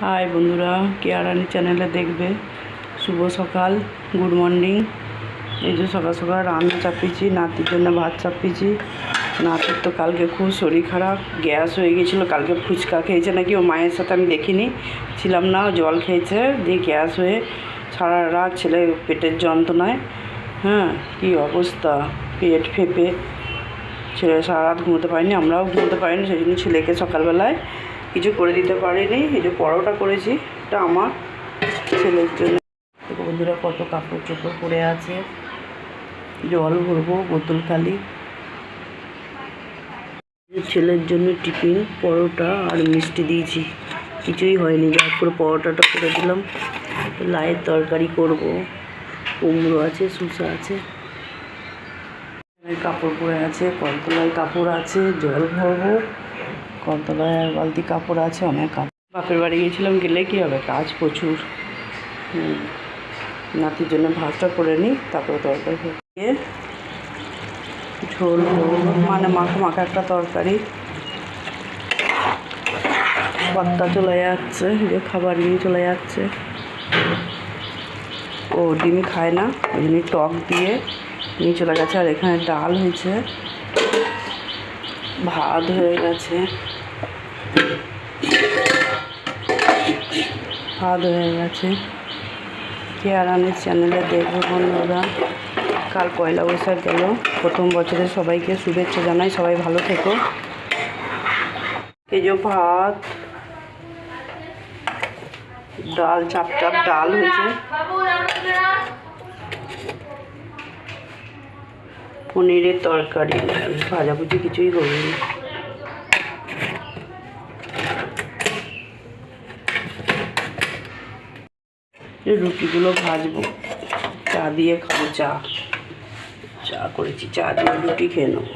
High বন্ধুরা, কেয়ারানি চ্যানেলে দেখবে। শুভ সকাল, গুড মর্নিং। এই যে সকাল সকাল রান্না চাপিয়েছি, নাতির জন্য ভাত চাপিয়েছি। নাতির তো কালকে খুব শরীর খারাপ, গ্যাস হয়ে গেছিল কালকে ফুচকা খেয়েছে নাকি, ও মায়ের সাথে আমি দেখিনি। ছিলাম না জল খেয়েছে, দিয়ে গ্যাস হয়ে সারা রাত ছেলে পেটের যন্ত্রণায়। হ্যাঁ কী অবস্থা, পেট ফেপে। ছেলে সারা রাত ঘুমোতে পারিনি, আমরাও ঘুমোতে পারিনি, সেই জন্য ছেলেকে সকালবেলায় কিছু করে দিতে পারিনি এই যে পরোটা করেছি এটা আমার ছেলের জন্য। দেখো বন্ধুরা কত কাপড় চোপড় পরে আছে। জল ভরবো বোতল খালি। ছেলের জন্য টিফিন পরোটা আর মিষ্টি দিয়েছি। কিছুই হয়নি যা করে পরোটাটা করে দিলাম। লাইয়ের তরকারি করব। কুমড়ো আছে শুষা আছে। কাপড় পরে আছে কলতলায় কাপড় আছে জল ভরবো। কলতলায় বালতি কাপড় আছে, অনেক কাপড়। বাপের বাড়ি গিয়েছিলাম, গেলে কী হবে? কাজ প্রচুর। নাতির জন্য ভাতটা করে নিই, তারপরে তরকারি দিয়ে ঝোল মানে মাখা মাখা একটা তরকারি। কর্তা চলে যাচ্ছে যে খাবার নিয়ে চলে যাচ্ছে। ও ডিম খায় না, ওই জন্য টক দিয়ে নিয়ে চলে গেছে। আর এখানে ডাল হয়েছে। ভাত হয়ে গেছে। ভাত হয়ে গেছে। কেয়ারানের চ্যানেলে দেখব বন্ধুরা। কাল পয়লা বৈশাখ গেল। প্রথম বছরে সবাইকে শুভেচ্ছা জানাই। সবাই ভালো থেকো। এই যে ভাত, ডাল, চাপ চাপ ডাল হয়েছে। পনিরের তরকারি। ভাজাভুজি কিছুই করিনি রুটিগুলো ভাজবো। চা দিয়ে খাব চা। চা করেছি চা দিয়ে রুটি খেয়ে নেব।